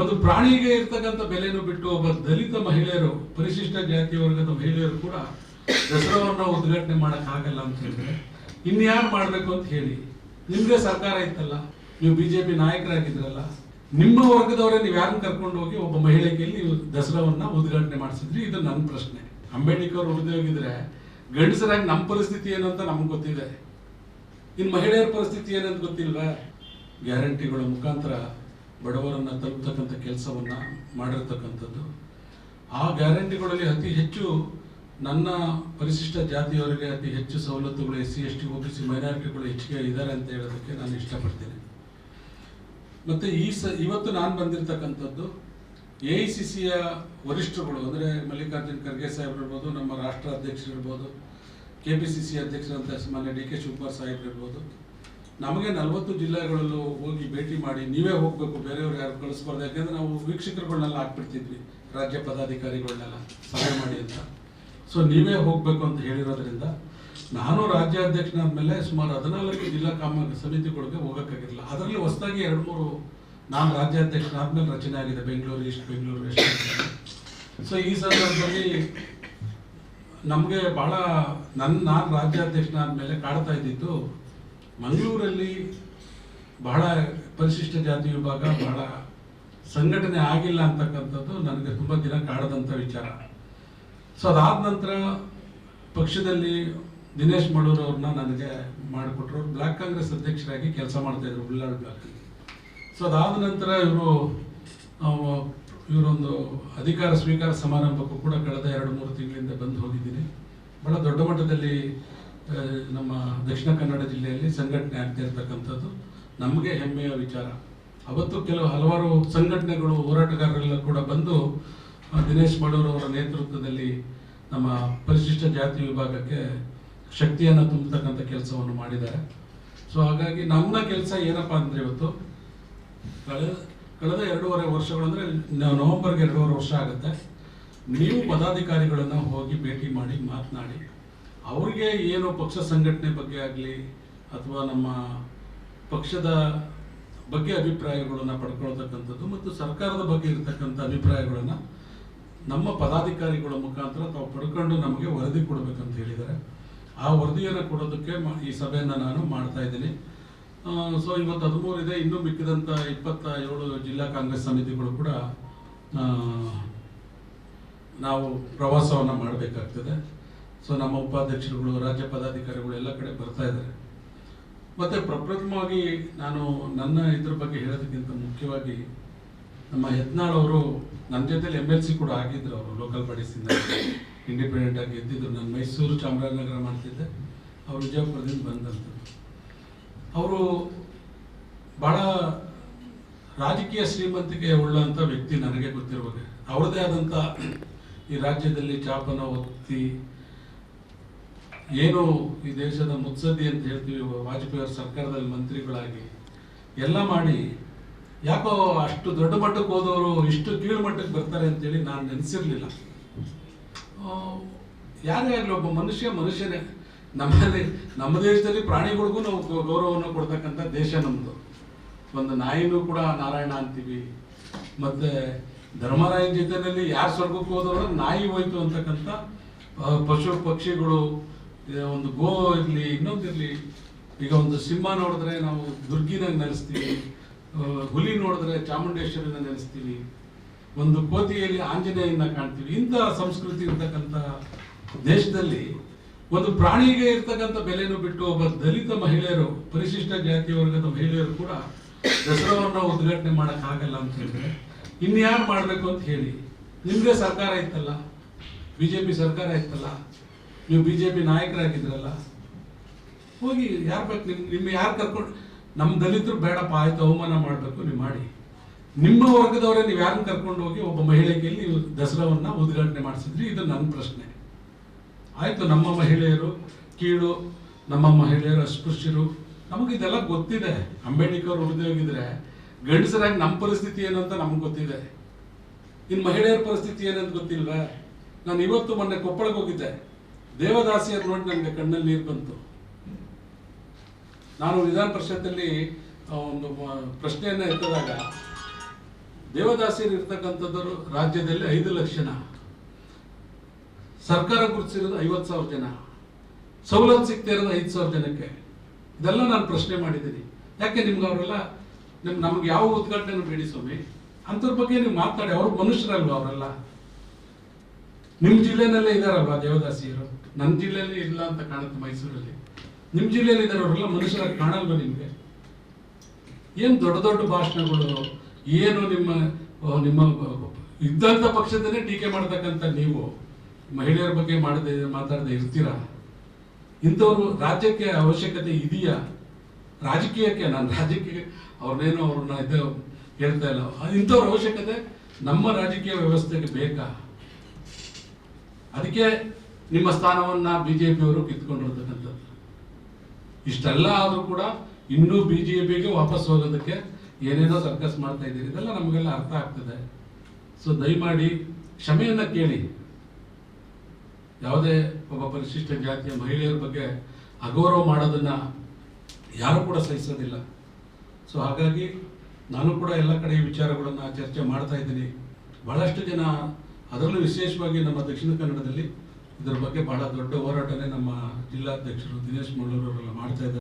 ಒಂದು ಪ್ರಾಣಿಗೆ ಇರ್ತಕ್ಕಂಥ ಬೆಲೆಯನ್ನು ಬಿಟ್ಟು ಒಬ್ಬ ದಲಿತ ಮಹಿಳೆಯರು, ಪರಿಶಿಷ್ಟ ಜಾತಿ ವರ್ಗದ ಮಹಿಳೆಯರು ಕೂಡ ದಸರಾವನ್ನ ಉದ್ಘಾಟನೆ ಮಾಡಕ್ ಆಗಲ್ಲ ಅಂತ ಹೇಳಿದ್ರೆ ಇನ್ಯಾರು ಮಾಡ್ಬೇಕು ಅಂತ ಹೇಳಿ, ನಿಮ್ಗೆ ಸರ್ಕಾರ ಇತ್ತಲ್ಲ, ನೀವು ಬಿಜೆಪಿ ನಾಯಕರಾಗಿದ್ರಲ್ಲ, ನಿಮ್ಮ ವರ್ಗದವರೇ ನೀವು ಯಾರನ್ನು ಕರ್ಕೊಂಡು ಹೋಗಿ ಒಬ್ಬ ಮಹಿಳೆ ಕೈಲಿ ನೀವು ದಸರಾವನ್ನ ಉದ್ಘಾಟನೆ ಮಾಡಿಸಿದ್ರಿ? ಇದು ನನ್ನ ಪ್ರಶ್ನೆ. ಅಂಬೇಡ್ಕರ್ ಉಳಿದೇ ಹೋಗಿದ್ರೆ ಗಂಡಸರಾಗಿ ನಮ್ಮ ಪರಿಸ್ಥಿತಿ ಏನು ಅಂತ ನಮ್ಗೆ ಗೊತ್ತಿದೆ. ಇನ್ನು ಮಹಿಳೆಯರ ಪರಿಸ್ಥಿತಿ ಏನಂತ ಗೊತ್ತಿಲ್ವಾ? ಗ್ಯಾರಂಟಿಗಳ ಮುಖಾಂತರ ಬಡವರನ್ನ ತಲುಪತಕ್ಕಂಥ ಕೆಲಸವನ್ನು ಮಾಡಿರ್ತಕ್ಕಂಥದ್ದು, ಆ ಗ್ಯಾರಂಟಿಗಳಲ್ಲಿ ಅತಿ ಹೆಚ್ಚು ನನ್ನ ಪರಿಶಿಷ್ಟ ಜಾತಿಯವರಿಗೆ ಅತಿ ಹೆಚ್ಚು ಸವಲತ್ತುಗಳು S C S T O B C ಮೈನಾರಿಟಿಗಳು ಹೆಚ್ಚಿಗೆ ಇದ್ದಾರೆ ಅಂತ ಹೇಳೋದಕ್ಕೆ ನಾನು ಇಷ್ಟಪಡ್ತೇನೆ. ಮತ್ತು ಈ ಸ, ಇವತ್ತು ನಾನು ಬಂದಿರತಕ್ಕಂಥದ್ದು ಎ ಐ ಸಿ ಸಿಯ ವರಿಷ್ಠರುಗಳು, ಅಂದರೆ ಮಲ್ಲಿಕಾರ್ಜುನ್ ಖರ್ಗೆ ಸಾಹೇಬ್ರು ಇರ್ಬೋದು, ನಮ್ಮ ರಾಷ್ಟ್ರ ಅಧ್ಯಕ್ಷರಿರ್ಬೋದು ಕೆ ಪಿ ಸಿ ಸಿ ಅಧ್ಯಕ್ಷರಂತ ಮಾನ್ಯ ಡಿ ಕೆ ಶಿವಕುಮಾರ್ ಸಾಹೇಬ್ರು ಇರ್ಬೋದು ನಮಗೆ ನಲವತ್ತು ಜಿಲ್ಲೆಗಳಲ್ಲೂ ಹೋಗಿ ಭೇಟಿ ಮಾಡಿ ನೀವೇ ಹೋಗಬೇಕು ಬೇರೆಯವ್ರಿಗೆ ಯಾರು ಕಳಿಸ್ಬಾರ್ದು, ಯಾಕೆಂದ್ರೆ ನಾವು ವೀಕ್ಷಕರುಗಳನ್ನೆಲ್ಲ ಹಾಕ್ಬಿಡ್ತಿದ್ವಿ, ರಾಜ್ಯ ಪದಾಧಿಕಾರಿಗಳನ್ನೆಲ್ಲ ಸಲಹೆ ಮಾಡಿ ಅಂತ. ಸೊ ನೀವೇ ಹೋಗಬೇಕು ಅಂತ ಹೇಳಿರೋದ್ರಿಂದ ನಾನು ರಾಜ್ಯಾಧ್ಯಕ್ಷನಾದ ಮೇಲೆ ಸುಮಾರು ಹದಿನಾಲ್ಕು ಜಿಲ್ಲಾ ಕಾಮ ಸಮಿತಿಗಳಿಗೆ ಹೋಗೋಕ್ಕಾಗಿರಲಿಲ್ಲ ಅದರಲ್ಲಿ ಹೊಸದಾಗಿ ಎರಡು ಮೂರು ನಾನು ರಾಜ್ಯಾಧ್ಯಕ್ಷನಾದ್ಮೇಲೆ ರಚನೆ ಆಗಿದೆ, Bengaluru, east Bengaluru, west so ಈ ಸಂದರ್ಭದಲ್ಲಿ ನಮಗೆ ಬಹಳ ನನ್ನ ನಾನು ರಾಜ್ಯಾಧ್ಯಕ್ಷನಾದ ಮೇಲೆ ಕಾಡ್ತಾ ಇದ್ದಿದ್ದು ಮಂಗಳೂರಲ್ಲಿ ಬಹಳ ಪರಿಶಿಷ್ಟ ಜಾತಿ ವಿಭಾಗ, ಬಹಳ ಸಂಘಟನೆ ಆಗಿಲ್ಲ ಅಂತಕ್ಕಂಥದ್ದು ನನಗೆ ತುಂಬ ದಿನ ಕಾಡದಂಥ ವಿಚಾರ. ಸೊ ಅದಾದ ನಂತರ ಪಕ್ಷದಲ್ಲಿ ದಿನೇಶ್ ಮಡೂರು ಅವ್ರನ್ನ ನನಗೆ ಮಾಡಿಕೊಟ್ರು. ಬ್ಲಾಕ್ ಕಾಂಗ್ರೆಸ್ ಅಧ್ಯಕ್ಷರಾಗಿ ಕೆಲಸ ಮಾಡ್ತಾ ಇದ್ರು ಉಳ್ಳಾಳ್ ಬ್ಲಾಕ್ ಸೊ ಅದಾದ ನಂತರ ಇವರು ಇವರೊಂದು ಅಧಿಕಾರ ಸ್ವೀಕಾರ ಸಮಾರಂಭಕ್ಕೂ ಕೂಡ ಕಳೆದ ಎರಡು ಮೂರು ತಿಂಗಳಿಂದ ಬಂದು ಹೋಗಿದ್ದೀನಿ. ಬಹಳ ದೊಡ್ಡ ಮಟ್ಟದಲ್ಲಿ ನಮ್ಮ ದಕ್ಷಿಣ ಕನ್ನಡ ಜಿಲ್ಲೆಯಲ್ಲಿ ಸಂಘಟನೆ ಆಗ್ತಾ ಇರ್ತಕ್ಕಂಥದ್ದು. ನಮಗೆ ಹೆಮ್ಮೆಯ ವಿಚಾರ. ಅವತ್ತು ಕೆಲವು ಹಲವಾರು ಸಂಘಟನೆಗಳು, ಹೋರಾಟಗಾರರೆಲ್ಲ ಕೂಡ ಬಂದು ದಿನೇಶ್ ಅವರ ನೇತೃತ್ವದಲ್ಲಿ ನಮ್ಮ ಪರಿಶಿಷ್ಟ ಜಾತಿ ವಿಭಾಗಕ್ಕೆ ಶಕ್ತಿಯನ್ನು ತುಂಬತಕ್ಕಂಥ ಕೆಲಸವನ್ನು ಮಾಡಿದ್ದಾರೆ. ಸೊ, ಹಾಗಾಗಿ ನಮ್ಮ ಕೆಲಸ ಏನಪ್ಪ ಅಂದರೆ ಇವತ್ತು ಕಳೆದ ಕಳೆದ ಎರಡೂವರೆ ವರ್ಷಗಳಂದರೆ ನವೆಂಬರ್ಗೆ ಎರಡೂವರೆ ವರ್ಷ ಆಗುತ್ತೆ. ನೀವು ಪದಾಧಿಕಾರಿಗಳನ್ನು ಹೋಗಿ ಭೇಟಿ ಮಾಡಿ, ಮಾತನಾಡಿ. ಅವ್ರಿಗೆ ಏನು ಪಕ್ಷ ಸಂಘಟನೆ ಬಗ್ಗೆ ಆಗಲಿ ಅಥವಾ ನಮ್ಮ ಪಕ್ಷದ ಬಗ್ಗೆ ಅಭಿಪ್ರಾಯಗಳನ್ನು ಪಡ್ಕೊಳ್ತಕ್ಕಂಥದ್ದು ಮತ್ತು ಸರ್ಕಾರದ ಬಗ್ಗೆ ಇರತಕ್ಕಂಥ ಅಭಿಪ್ರಾಯಗಳನ್ನು ನಮ್ಮ ಪದಾಧಿಕಾರಿಗಳ ಮುಖಾಂತರ ತಾವು ಪಡ್ಕೊಂಡು ನಮಗೆ ವರದಿ ಕೊಡಬೇಕಂತ ಹೇಳಿದ್ದಾರೆ. ಆ ವರದಿಯನ್ನು ಕೊಡೋದಕ್ಕೆ ಈ ಸಭೆಯನ್ನು ನಾನು ಮಾಡ್ತಾ ಇದ್ದೀನಿ. ಸೊ ಇವತ್ತು ಹದಿಮೂರು ಇದೆ, ಇನ್ನೂ ಮಿಕ್ಕಿದಂಥ ಇಪ್ಪತ್ತ ಏಳು ಜಿಲ್ಲಾ ಕಾಂಗ್ರೆಸ್ ಸಮಿತಿಗಳು ಕೂಡ ನಾವು ಪ್ರವಾಸವನ್ನು ಮಾಡಬೇಕಾಗ್ತದೆ. ಸೊ ನಮ್ಮ ಉಪಾಧ್ಯಕ್ಷರುಗಳು, ರಾಜ್ಯ ಪದಾಧಿಕಾರಿಗಳು ಎಲ್ಲ ಕಡೆ ಬರ್ತಾ ಇದ್ದಾರೆ. ಮತ್ತೆ ಪ್ರಪ್ರಥಮವಾಗಿ ನಾನು ನನ್ನ ಇದ್ರ ಬಗ್ಗೆ ಹೇಳೋದಕ್ಕಿಂತ ಮುಖ್ಯವಾಗಿ ನಮ್ಮ ಯತ್ನಾಳ್ ಅವರು ನನ್ನ ಜೊತೆಲಿ ಎಂ ಎಲ್ ಸಿ ಕೂಡ ಆಗಿದ್ರು ಅವರು ಲೋಕಲ್ ಬಾಡೀಸಿಂದ ಇಂಡಿಪೆಂಡೆಂಟ್ ಆಗಿ ಗೆದ್ದಿದ್ರು. ನಾನು ಮೈಸೂರು ಚಾಮರಾಜನಗರ ಮಾಡ್ತಿದ್ದೆ. ಅವರು ವಿಜಯಪುರದಿಂದ ಬಂದಂಥದ್ದು ಅವರು ಬಹಳ ರಾಜಕೀಯ ಶ್ರೀಮಂತಿಕೆ ಉಳ್ಳಂಥ ವ್ಯಕ್ತಿ ನನಗೆ ಗೊತ್ತಿರುವಾಗ. ಅವ್ರದ್ದೇ ಆದಂಥ ಈ ರಾಜ್ಯದಲ್ಲಿ ಚಾಪನ ಒತ್ತಿ ಏನು ಈ ದೇಶದ ಮುತ್ಸದ್ದಿ ಅಂತ ಹೇಳ್ತೀವಿ, ವಾಜಪೇಯಿ ಅವರ ಸರ್ಕಾರದಲ್ಲಿ ಮಂತ್ರಿಗಳಾಗಿ, ಎಲ್ಲ ಮಾಡಿ ಯಾಕೋ ಅಷ್ಟು ದೊಡ್ಡ ಮಟ್ಟಕ್ಕೆ ಹೋದವರು ಇಷ್ಟು ಕೀಳು ಮಟ್ಟಕ್ಕೆ ಬರ್ತಾರೆ ಅಂತೇಳಿ ನಾನು ನೆನೆಸಿರ್ಲಿಲ್ಲ. ಯಾರೇ ಆಗಲಿ ಒಬ್ಬ ಮನುಷ್ಯ ಮನುಷ್ಯನೇ. ನಮ್ಮಲ್ಲಿ, ನಮ್ಮ ದೇಶದಲ್ಲಿ ಪ್ರಾಣಿಗಳಿಗೂ ನಾವು ಗೌರವವನ್ನು ಕೊಡ್ತಕ್ಕಂಥ ದೇಶ ನಮ್ಮದು ಒಂದು ನಾಯಿನೂ ಕೂಡ ನಾರಾಯಣ ಅಂತೀವಿ. ಮತ್ತೆ ಧರ್ಮರಾಯನ ಜೊತೆಯಲ್ಲಿ ಯಾರು ಸ್ವರ್ಗಕ್ಕೆ ಹೋದವರು ನಾಯಿ ಹೋಯ್ತು ಅಂತಕ್ಕಂಥ ಪಶು ಪಕ್ಷಿಗಳು ಒಂದು ಗೋ ಇರಲಿ ಇನ್ನೊಂದಿರಲಿ ಈಗ ಒಂದು ಸಿಂಹ ನೋಡಿದ್ರೆ ನಾವು ದುರ್ಗಿನ ನೆಲೆಸ್ತೀವಿ. ಹುಲಿ ನೋಡಿದ್ರೆ ಚಾಮುಂಡೇಶ್ವರಿನ ನೆಲೆಸ್ತೀವಿ. ಒಂದು ಕೋತಿಯಲ್ಲಿ ಆಂಜನೇಯನ ಕಾಣ್ತೀವಿ. ಇಂಥ ಸಂಸ್ಕೃತಿ ಇರ್ತಕ್ಕಂಥ ದೇಶದಲ್ಲಿ ಒಂದು ಪ್ರಾಣಿಗೆ ಇರ್ತಕ್ಕಂಥ ಬೆಲೆಯನ್ನು ಬಿಟ್ಟು ಒಬ್ಬ ದಲಿತ ಮಹಿಳೆಯರು, ಪರಿಶಿಷ್ಟ ಜಾತಿ ವರ್ಗದ ಮಹಿಳೆಯರು ಕೂಡ ದಸರಾವನ್ನ ಉದ್ಘಾಟನೆ ಮಾಡಕ್ ಆಗಲ್ಲ ಅಂತ ಹೇಳಿದ್ರೆ, ಇನ್ಯಾರು ಮಾಡಬೇಕು ಅಂತ ಹೇಳಿ, ನಿಮಗೆ ಸರ್ಕಾರ ಇತ್ತಲ್ಲ? ಬಿಜೆಪಿ ಸರ್ಕಾರ ಇತ್ತಲ್ಲ? ನೀವು ಬಿಜೆಪಿ ನಾಯಕರಾಗಿದ್ರಲ್ಲ, ಹೋಗಿ ಯಾರ ಬೇಕು ನಿಮ್ ನಿಮ್ಮ ಯಾರು ಕರ್ಕೊಂಡು ನಮ್ಮ ದಲಿತರು ಬೇಡಪ್ಪ, ಆಯ್ತು, ಅವಮಾನ ಮಾಡಬೇಕು, ನೀವು ಮಾಡಿ. ನಿಮ್ಮ ವರ್ಗದವರೇ ನೀವು ಯಾರನ್ನು ಕರ್ಕೊಂಡು ಹೋಗಿ ಒಬ್ಬ ಮಹಿಳೆ ಕೈಲಿ ನೀವು ದಸರಾವನ್ನ ಉದ್ಘಾಟನೆ ಮಾಡಿಸಿದ್ರಿ, ಇದು ನನ್ನ ಪ್ರಶ್ನೆ. ಆಯಿತು, ನಮ್ಮ ಮಹಿಳೆಯರು ಕೀಳು, ನಮ್ಮ ಮಹಿಳೆಯರು ಅಸ್ಪೃಶ್ಯರು, ನಮಗೆ ಇದೆಲ್ಲ ಗೊತ್ತಿದೆ. ಅಂಬೇಡ್ಕರ್ ಹೋಗಿದ್ರೆ, ಗಂಡಸರಾಗಿ ನಮ್ಮ ಪರಿಸ್ಥಿತಿ ಏನು ಅಂತ ನಮ್ಗೆ ಗೊತ್ತಿದೆ. ಇನ್ನು ಮಹಿಳೆಯರ ಪರಿಸ್ಥಿತಿ ಏನಂತ ಗೊತ್ತಿಲ್ವಾ? ನಾನು ಇವತ್ತು ಮೊನ್ನೆ ಕೊಪ್ಪಳಕ್ಕೆ ಹೋಗಿದ್ದೆ. ದೇವದಾಸಿಯರು ನೋಡಿ ನನಗೆ ಕಣ್ಣಲ್ಲಿ ನೀರು ಬಂತು. ನಾನು ವಿಧಾನ ಪರಿಷತ್ತಲ್ಲಿ ಒಂದು ಪ್ರಶ್ನೆಯನ್ನ ಎತ್ತಿದಾಗ, ದೇವದಾಸಿಯರು ಇರ್ತಕ್ಕಂಥದ್ದು ರಾಜ್ಯದಲ್ಲಿ ಐದು ಲಕ್ಷ ಜನ. ಸರ್ಕಾರ ಗುರುತಿಸಿರೋದು ಐವತ್ತು ಸಾವಿರ ಜನ. ಸವಲತ್ತು ಸಿಗ್ತಾ ಇರೋದು ಐದು ಸಾವಿರ ಜನಕ್ಕೆ. ಇದೆಲ್ಲ ನಾನು ಪ್ರಶ್ನೆ ಮಾಡಿದ್ದೀನಿ. ಯಾಕೆ ನಿಮ್ಗೆ ಅವರೆಲ್ಲ, ನಿಮ್, ನಮ್ಗೆ ಯಾವ ಉದ್ಘಾಟನೆ ಬೇಡಿ ಸ್ವಾಮಿ? ಅಂಥವ್ರ ಬಗ್ಗೆ ನೀವು ಮಾತಾಡಿ. ಅವ್ರ ಮನುಷ್ಯರಲ್ವಾ ಅವರೆಲ್ಲ? ನಿಮ್ಮ ಜಿಲ್ಲೆನಲ್ಲೇ ಇದಾರಲ್ವಾ ದೇವದಾಸಿಯರು? ನಮ್ಮ ಜಿಲ್ಲೆಯಲ್ಲಿ ಇಲ್ಲ ಅಂತ ಕಾಣುತ್ತೆ ಮೈಸೂರಲ್ಲಿ. ನಿಮ್ಮ ಜಿಲ್ಲೆಯಲ್ಲಿ ಇದಾರವರೆಲ್ಲ ಮನುಷ್ಯರ ಕಾಣಲ್ವ ನಿಮಗೆ? ಏನು ದೊಡ್ಡ ದೊಡ್ಡ ಭಾಷಣಗಳು? ಏನು ನಿಮ್ಮ ನಿಮ್ಮ ಇದ್ದಂಥ ಪಕ್ಷದನ್ನೇ ಟೀಕೆ ಮಾಡ್ತಕ್ಕಂಥ ನೀವು ಮಹಿಳೆಯರ ಬಗ್ಗೆ ಮಾಡದೆ, ಮಾತಾಡದೆ ಇರ್ತೀರಾ? ಇಂಥವ್ರು ರಾಜ್ಯಕ್ಕೆ ಅವಶ್ಯಕತೆ ಇದೆಯಾ? ರಾಜಕೀಯಕ್ಕೆ, ನಾನು ರಾಜಕೀಯ, ಅವ್ರನ್ನೇನು ಅವ್ರನ್ನ ಇದು ಹೇಳ್ತಾ ಇಲ್ಲ. ಇಂಥವ್ರ ಅವಶ್ಯಕತೆ ನಮ್ಮ ರಾಜಕೀಯ ವ್ಯವಸ್ಥೆಗೆ ಬೇಕಾ? ಅದಕ್ಕೆ ನಿಮ್ಮ ಸ್ಥಾನವನ್ನ ಬಿಜೆಪಿಯವರು ಕಿತ್ಕೊಂಡಿರ್ತಕ್ಕಂಥದ್ದು ಇಷ್ಟೆಲ್ಲ ಆದರೂ ಕೂಡ ಇನ್ನೂ ಬಿಜೆಪಿಗೆ ವಾಪಸ್ ಹೋಗೋದಕ್ಕೆ ಏನೇನೋ ಸರ್ಕಸ್ ಮಾಡ್ತಾ ಇದ್ದೀರಿ, ಇದೆಲ್ಲ ನಮಗೆಲ್ಲ ಅರ್ಥ ಆಗ್ತದೆ. ಸೊ ದಯಮಾಡಿ ಕ್ಷಮೆಯನ್ನು ಕೇಳಿ. ಯಾವುದೇ ಒಬ್ಬ ಪರಿಶಿಷ್ಟ ಜಾತಿಯ ಮಹಿಳೆಯರ ಬಗ್ಗೆ ಅಗೌರವ ಮಾಡೋದನ್ನ ಯಾರು ಕೂಡ ಸಹಿಸೋದಿಲ್ಲ. ಸೊ ಹಾಗಾಗಿ ನಾನು ಕೂಡ ಎಲ್ಲ ಕಡೆ ವಿಚಾರಗಳನ್ನ ಚರ್ಚೆ ಮಾಡ್ತಾ ಇದ್ದೀನಿ. ಬಹಳಷ್ಟು ಜನ ಅದರಲ್ಲೂ ವಿಶೇಷವಾಗಿ ನಮ್ಮ ದಕ್ಷಿಣ ಕನ್ನಡದಲ್ಲಿ ಇದರ ಬಗ್ಗೆ ಬಹಳ ದೊಡ್ಡ ಹೋರಾಟನೇ ನಮ್ಮ ಜಿಲ್ಲಾಧ್ಯಕ್ಷರು ದಿನೇಶ್ ಮುಳ್ಳೂರವರೆಲ್ಲ ಮಾಡ್ತಾ ಇದ್ದಾರೆ.